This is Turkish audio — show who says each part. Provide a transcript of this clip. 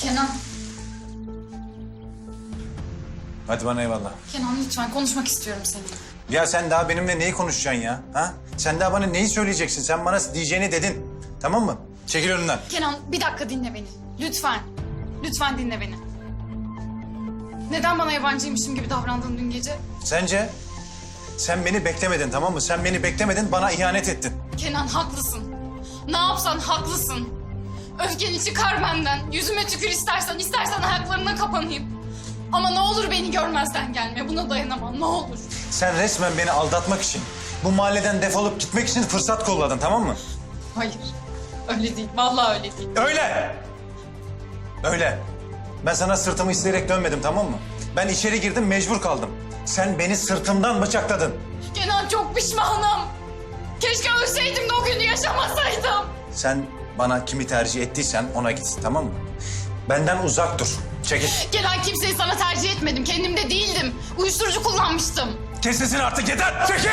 Speaker 1: Kenan,
Speaker 2: Hadi bana eyvallah.
Speaker 1: Kenan lütfen konuşmak istiyorum seninle.
Speaker 2: Ya sen daha benimle neyi konuşacaksın ya? Ha? Sen daha bana neyi söyleyeceksin? Sen bana diyeceğini dedin. Tamam mı? Çekil önümden.
Speaker 1: Kenan bir dakika dinle beni. Lütfen. Lütfen dinle beni. Neden bana yabancıymışım gibi davrandın dün gece?
Speaker 2: Sence? Sen beni beklemedin tamam mı? Sen beni beklemedin, bana ihanet ettin.
Speaker 1: Kenan haklısın. Ne yapsan haklısın. Öfkeni çıkar benden. Yüzüme tükür istersen, istersen ayaklarına kapanayım. Ama ne olur beni görmezden gelme. Buna dayanamam. Ne olur.
Speaker 2: Sen resmen beni aldatmak için, bu mahalleden defolup gitmek için fırsat kolladın tamam mı?
Speaker 1: Hayır. Öyle değil. Vallahi öyle değil.
Speaker 2: Öyle. Öyle. Ben sana sırtımı isteyerek dönmedim tamam mı? Ben içeri girdim mecbur kaldım. Sen beni sırtımdan bıçakladın.
Speaker 1: Kenan çok pişmanım. Keşke ölseydim de o günü yaşamasaydım.
Speaker 2: Sen bana kimi tercih ettiysen ona git tamam mı? Benden uzak dur. Çekil.
Speaker 1: Kenan kimseyi sana tercih etmedim. Kendimde değildim. Uyuşturucu kullanmıştım.
Speaker 2: Kes sesini artık yeter. Çekil.